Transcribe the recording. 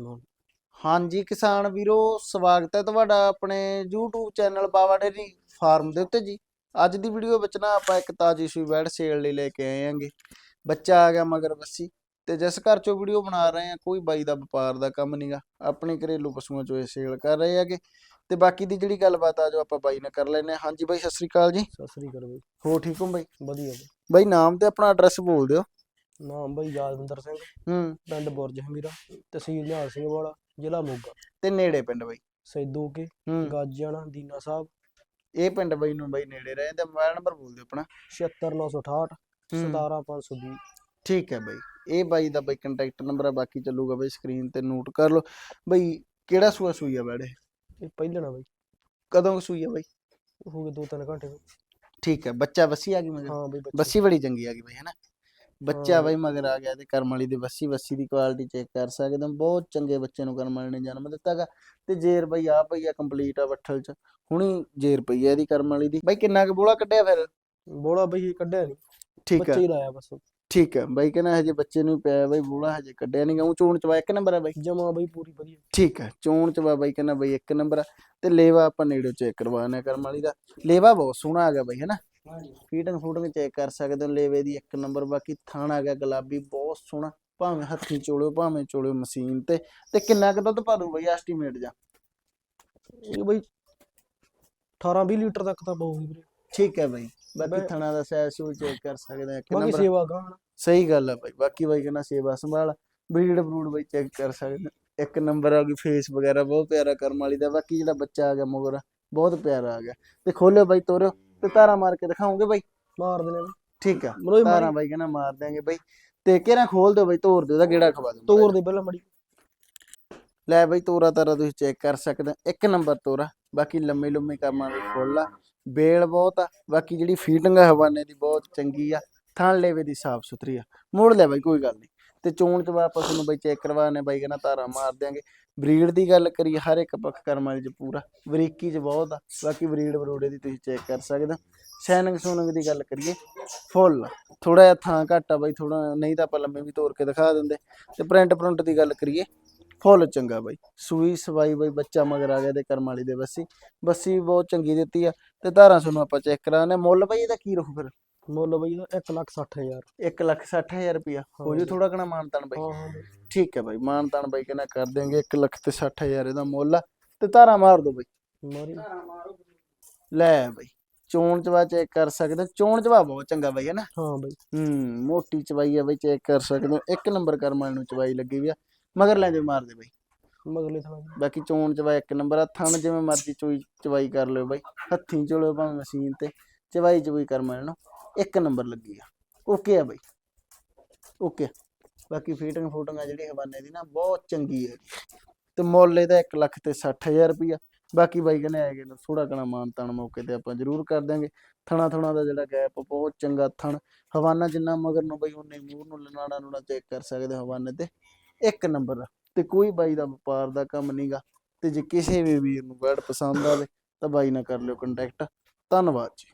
ਹੁਣ ਹਾਂਜੀ ਕਿਸਾਨ ਵੀਰੋ ਸਵਾਗਤ ਹੈ ਤੁਹਾਡਾ ਆਪਣੇ YouTube channel Bawa dairy farm ਦੇ ਉੱਤੇ ਜੀ। ਅੱਜ ਦੀ ਵੀਡੀਓ ਵਿੱਚ ਨਾ ਆਪਾਂ ਇੱਕ ਤਾਜੀ ਸੂਈ ਬੈੜ ਸੇਲ ਲਈ ਲੈ ਕੇ ਆਏ ਆਂਗੇ ਬੱਚਾ ਆ ਗਿਆ ਮਗਰ ਬੱਸੀ ਤੇ ਜਿਸ ਘਰ ਚੋਂ ਵੀਡੀਓ ਬਣਾ ਰਹੇ ਆ ਕੋਈ ਬਾਈ ਦਾ ਵਪਾਰ ਦਾ ਕੰਮ ਨਹੀਂਗਾ ਆਪਣੀ ਘਰੇਲੂ ਪਸ਼ੂਆਂ ਚੋਂ ਇਹ ਸੇਲ ਕਰ ਰਹੇ ਹੈਗੇ। ਤੇ ਬਾਕੀ ਦੀ ਜਿਹੜੀ ਗੱਲਬਾਤ ਆ ਜੋ ਆਪਾਂ ਬਾਈ ਨਾਲ ਕਰ ਲੈਨੇ ਹਾਂਜੀ ਬਾਈ ਸਤਿ ਸ੍ਰੀ ਅਕਾਲ ਜੀ। ਸਤਿ ਸ੍ਰੀ ਅਕਾਲ ਬਈ। ਹੋ ਠੀਕ ਹੋ ਬਾਈ? ਵਧੀਆ ਬਾਈ। ਨਾਮ ਤੇ ਆਪਣਾ ਐਡਰੈਸ ਬੋਲ ਦਿਓ। ਨਾਮ ਬਈ ਯਾਦਵਿੰਦਰ ਸਿੰਘ ਹੂੰ। ਪਿੰਡ ਬੁਰਜ ਹਮੀਰਾ ਤਹਿਸੀਲ ਨਿਹਾਲ ਸਿੰਘ ਵਾਲਾ ਜ਼ਿਲ੍ਹਾ ਮੋਗਾ। ਤੇ ਨੇੜੇ ਪਿੰਡ ਬਾਈ? ਸੈਦੂ ਕੇ ਹੂੰ। ਗਾਜੀਆਣਾ ਦੀਨਾ ਸਾਹਿਬ। ਇਹ ਪਿੰਡ ਬਾਈ ਨੂੰ ਬਾਈ ਨੇੜੇ ਰਹੇ ਤੇ ਮੋਬਾਈਲ ਨੰਬਰ ਬੋਲ ਦਿਓ ਆਪਣਾ। 76968 ਹੂੰ। 17520 ਠੀਕ ਹੈ ਬਾਈ। ਇਹ ਬਾਈ ਦਾ ਬਾਈ ਕੰਟੈਕਟ ਨੰਬਰ ਆ ਬਾਕੀ ਚੱਲੂਗਾ ਬਾਈ ਸਕਰੀਨ ਤੇ ਨੋਟ ਕਰ ਲਓ। ਬਾਈ ਕਿਹੜਾ ਸੂਆ ਸੂਈ ਆ ਬੈੜੇ ਇਹ ਪਹਿਲਣਾ ਬਈ। ਕਦੋਂ ਕੁ ਸੂਈ ਆ ਬਾਈ? ਹੋ ਗਏ ਦੋ ਤਿੰਨ ਘੰਟੇ ਬਈ। ਠੀਕ ਹੈ ਬੱਚਾ ਬੱਸੀ ਆ ਗਈ ਮਗਰ? ਹਾਂ ਬਈ ਬੱਚੇ। ਬੱਸੀ ਬੜੀ ਚੰਗੀ ਆ ਗਈ ਬਾਈ ਹੈਨਾ ਬੱਚਾ। ਬਾਈ ਮਗਰ ਆ ਗਿਆ ਤੇ ਕਰਮ ਵਾਲੀ ਦੇ ਬੱਸੀ ਬੱਸੀ ਦੀ ਕੁਆਲਿਟੀ ਚੈੱਕ ਕਰ ਸਕਦੇ ਹੋ। ਬਹੁਤ ਚੰਗੇ ਬੱਚੇ ਨੂੰ ਕਰਮ ਵਾਲੀ ਨੇ ਜਨਮ ਦਿੱਤਾਗਾ ਤੇ ਜੇਰ ਬਾਈ ਆ ਪਈ ਆ ਕੰਪਲੀਟ ਆ ਬੱਠਲ ਚ। ਹੁਣੀ ਜੇਰ ਪਈ ਆ ਇਹਦੀ ਕਰਮ ਵਾਲੀ ਦੀ। ਬਾਈ ਕਿੰਨਾ ਕੁ ਬੋਲਾ ਕੱਢਿਆ ਫਿਰ? ਬੋਲਾ ਬਈ ਕੱਢਿਆ ਨਹੀਂ ਠੀਕ ਬੱਚੇ ਹੈ ਹੀ ਲਾਇਆ ਬਸ। ਠੀਕ ਹੈ ਬਾਈ ਕਹਿੰਦਾ ਹਜੇ ਬੱਚੇ ਨੂੰ ਪਿਆ ਬਾਈ ਬੋਲਾ ਹਜੇ ਕੱਢਿਆ ਨਹੀਂ ਉਹ ਚੋਣ ਚ ਇੱਕ ਨੰਬਰ ਆ ਬਾਈ। ਜਮਾ ਬਈ ਪੂਰੀ ਵਧੀਆ। ਠੀਕ ਹੈ ਚੋਣ ਚ ਬਾਈ ਕਹਿੰਦਾ ਬਈ ਇੱਕ ਨੰਬਰ ਆ। ਤੇ ਲੇਵਾ ਆਪਾਂ ਨੇੜੇ ਚੈੱਕ ਕਰਵਾਉਣਾ ਹੈ ਕਰਮ ਵਾਲੀ ਦਾ। ਲੇਵਾ ਬਹੁਤ ਸੋਹਣਾ ਆ ਗਿਆ ਬਈ ਹੈਨਾ ਫੀਟਿੰਗ ਫੂਟਿੰਗ ਚੈੱਕ ਕਰ ਸਕਦੇ ਹੋ ਲੇਵੇ ਦੀ ਇੱਕ ਨੰਬਰ ਬਾਕੀ ਥਣ ਆ ਗਿਆ ਗੁਲਾਬੀ ਬਹੁਤ ਸੋਹਣਾ ਭਾਵੇਂ ਹੱਥੀਂ ਚੋਲਿਓ ਭਾਵੇਂ ਚੋਲਿਓ ਮਸ਼ੀਨ ਤੇ ਤੇ ਕਿੰਨਾ ਕੁ ਦੁੱਧ ਪਾ ਦੂ ਬਈ ਐਸਟੀਮੇਟ ਜਾ? ਇਹ ਬਈ 18 20 ਲੀਟਰ ਤੱਕ ਤਾਂ ਪਊਗੀ ਵੀਰੇ। ਠੀਕ ਹੈ ਬਈ ਬਾਕੀ ਥਣਾ ਦਾ ਸਾਈਜ਼ ਸੂ ਚੈੱਕ ਕਰ ਸਕਦੇ ਆ ਇੱਕ ਬਾਕੀ ਸੇਵਾ ਗਾਣ ਸਹੀ ਗੱਲ ਆ ਬਾਈ ਬਾਕੀ ਬਾਈ ਕਹਿੰਦਾ ਸੇਵਾ ਸੰਭਾਲ ਬਰੀਡ ਬਰੂਡ ਬਾਈ ਚੈੱਕ ਕਰ ਸਕਦੇ। ਇੱਕ ਨੰਬਰ ਆ ਗਈ ਫੇਸ ਵਗੈਰਾ ਬਹੁਤ ਪਿਆਰਾ ਕਰਮ ਵਾਲੀ ਦਾ ਬਾਕੀ ਜਿਹੜਾ ਬੱਚਾ ਆ ਗਿਆ ਮਗਰ ਬਹੁਤ ਪਿਆਰਾ ਆ ਗਿਆ। ਤੇ ਖੋਲਿਓ ਬਾਈ ਤੋਰਿਓ। ਤੇ ਤਾਰਾ ਮਾਰ ਕੇ ਦਿਖਾਓਗੇ ਬਾਈ। ਮਾਰ ਦੇਣੇ ਬਈ। ਠੀਕ ਆ। ਮਰੋਈ ਤਾਰਾ ਮਾਰੀ। ਬਾਈ ਕਹਿੰਦਾ ਮਾਰ ਦਿਆਂਗੇ ਬਾਈ। ਤੇ ਕਿਹੜਾ ਖੋਲ ਦਿਓ ਬਾਈ ਤੋਰ ਦਿਓ ਦਾ ਗੇੜਾ ਖਵਾ ਦਿਓ। ਤੋੜ ਦੇ ਪਹਿਲਾਂ ਮੜੀ। ਲੈ ਬਾਈ ਤੋਰਾ ਤਾਰਾ ਤੁਸੀਂ ਚੈੱਕ ਕਰ ਸਕਦੇ ਹੋ। ਇੱਕ ਨੰਬਰ ਤੋਰਾ। ਬਾਕੀ ਲੰਮੀ ਲੰਮੀ ਕੰਮਾਂ ਦੀ ਫੁੱਲ ਆ। ਬੇਲ ਬਹੁਤ ਆ। ਬਾਕੀ ਜਿਹੜੀ ਫੀਟਿੰਗ ਆ ਹਵਾਨੇ ਦੀ ਬਹੁਤ ਚੰਗੀ ਆ। ਥਣ ਲੇਵੇ ਦੀ ਸਾਫ਼ ਸੁਥਰੀ ਆ। ਮੋੜ ਲੈ ਬਾਈ ਕੋਈ ਗੱਲ ਨਹੀਂ ਤੇ ਚੋਣ ਚ ਆਪਾਂ ਤੁਹਾਨੂੰ ਬਾਈ ਚੈੱਕ ਕਰਵਾਣੇ ਬਾਈ ਕਹਿੰਦਾ ਤਾਰਾ ਮਾਰ ਦਿਆਂਗੇ। ਬਰੀਡ ਦੀ ਗੱਲ ਕਰੀਏ, ਹਰ ਇੱਕ ਪੱਖ ਕਰਮ ਵਾਲੀ ਚ ਪੂਰਾ, ਬਰੀਕੀ ਚ ਬਹੁਤ ਆ, ਬਾਕੀ ਬਰੀਡ ਬਰੋੜੇ ਦੀ ਤੁਸੀਂ ਚੈੱਕ ਕਰ ਸਕਦੇ ਹੋ। ਸੈਨਿੰਗ ਸੂਨਿੰਗ ਦੀ ਗੱਲ ਕਰੀਏ, ਫੁੱਲ ਥੋੜਾ ਜਿਹਾ ਥਾਂ ਘੱਟ ਆ ਬਾਈ ਥੋੜਾ ਨਹੀਂ ਤਾਂ ਆਪਾਂ ਲੰਮੇ ਵੀ ਤੋੜ ਕੇ ਦਿਖਾ ਦਿੰਦੇ। ਤੇ ਪ੍ਰਿੰਟ ਪ੍ਰਿੰਟ ਦੀ ਗੱਲ ਕਰੀਏ, ਫੁੱਲ ਚੰਗਾ ਬਾਈ, ਸੂਈ ਸਵਾਈ ਬਾਈ, ਬੱਚਾ ਮਗਰ ਆ ਗਿਆ ਤੇ ਕਰਮ ਵਾਲੀ ਦੇ ਬੱਸੀ। ਬੱਸੀ ਵੀ ਬਹੁਤ ਚੰਗੀ ਦਿੱਤੀ ਆ, ਤੇ ਧਾਰਾਂ ਤੁਹਾਨੂੰ ਆਪਾਂ ਚੈੱਕ ਕਰਾਣੇ ਮੁੱਲ ਬਾਈ ਇਹਦਾ ਕੀ ਰਹੂ ਫਿਰ? ਮੁੱਲ ਬਈ ਇਹਦਾ 1 ਲੱਖ 60 ਹਜ਼ਾਰ। 1 ਲੱਖ 60 ਹਜ਼ਾਰ ਰੁਪਿਆ ਹੋ ਜੂ। ਥੋੜਾ ਕਣਾ ਮਾਨਤਾਨ ਬਾਈ। ਹਾਂ। ਠੀਕ ਹੈ ਬਾਈ ਮਾਨਤਾਨ ਬਾਈ ਕਹਿੰਦਾ ਕਰ ਦੇਂਗੇ 1 ਲੱਖ ਤੇ 60 ਹਜ਼ਾਰ ਇਹਦਾ ਮੁੱਲ ਆ। ਤੇ ਧਾਰਾਂ ਮਾਰ ਦੋ ਬਾਈ। ਮਾਰੀ। ਲੈ ਬਾਈ ਚੋਣ ਚਵਾ ਚੈੱਕ ਕਰ ਸਕਦੇ ਹੋ। ਚੋਣ ਚਵਾ ਬਹੁਤ ਚੰਗਾ ਬਾਈ ਹੈ ਨਾ? ਹਾਂ ਬਈ। ਹੂੰ ਮੋਟੀ ਚਵਾਈ ਆ ਬਾਈ ਚੈੱਕ ਕਰ ਸਕਦੇ ਹੋ। ਇੱਕ ਨੰਬਰ ਕਰਮਾਂ ਨੂੰ ਚਵਾਈ ਲੱਗੀ ਵੀ ਆ। ਮਗਰ ਲੈ ਜਾ ਮਾਰ ਦੇ ਬਾਈ। ਮਗਲੇ ਥਾਂ ਬਾਕੀ ਚੋਣ ਚਵਾਈ ਇੱਕ ਨੰਬਰ ਆ। ਥਣ ਜਿਵੇਂ ਮਰਜ਼ੀ ਚੋਈ ਚਵਾਈ ਕਰ ਲਿਓ ਬਾਈ। ਹੱਥੀਂ ਚੋਲਿਓ ਭਾਵੇਂ ਮਸ਼ੀਨ ਤੇ। ਚਵਾਈ ਚਵਾਈ ਕਰ ਲੈਣਾ ਇੱਕ ਨੰਬਰ ਲੱਗੀ ਆ। ਓਕੇ ਆ ਬਾਈ। ਓਕੇ। ਬਾਕੀ ਫੀਟਿੰਗ ਫੂਟਿੰਗ ਆ ਜਿਹੜੀ ਹਵਾਨੇ ਦੀ ਨਾ ਬਹੁਤ ਚੰਗੀ ਹੈ ਤੇ ਮੁੱਲ ਇਹਦਾ 1 ਲੱਖ ਤੇ 60000 ਰੁਪਿਆ ਬਾਕੀ ਬਾਈ ਕਹਿੰਦੇ ਆਏਗੇ ਨਾ ਥੋੜਾ ਕਣਾ ਮਾਨ ਤਾਨ ਮੌਕੇ ਤੇ ਆਪਾਂ ਜ਼ਰੂਰ ਕਰ ਦਾਂਗੇ ਥਣਾ ਥਣਾ ਦਾ ਜਿਹੜਾ ਗੈਪ ਬਹੁਤ ਚੰਗਾ ਥਣ। ਹਵਾਨਾ ਜਿੰਨਾ ਮਗਰ ਨੂੰ ਬਈ ਉਹਨੇ ਮੂਰ ਨੂੰ ਲਨਾੜਾ ਨੂੜਾ ਚੈੱਕ ਕਰ ਸਕਦੇ ਹਵਾਨੇ ਤੇ। ਇੱਕ ਨੰਬਰ ਆ। ਤੇ ਕੋਈ ਬਾਈ ਦਾ ਵਪਾਰ ਦਾ ਕੰਮ ਨਹੀਂਗਾ ਤੇ ਜੇ ਕਿਸੇ ਵੀ ਵੀਰ ਨੂੰ ਬੈਡ ਪਸੰਦ ਆਵੇ ਤਾਂ ਬਾਈ ਨਾਲ ਕਰ ਲਿਓ ਕੰਟੈਕਟ ਧੰਨਵਾਦ ਜੀ।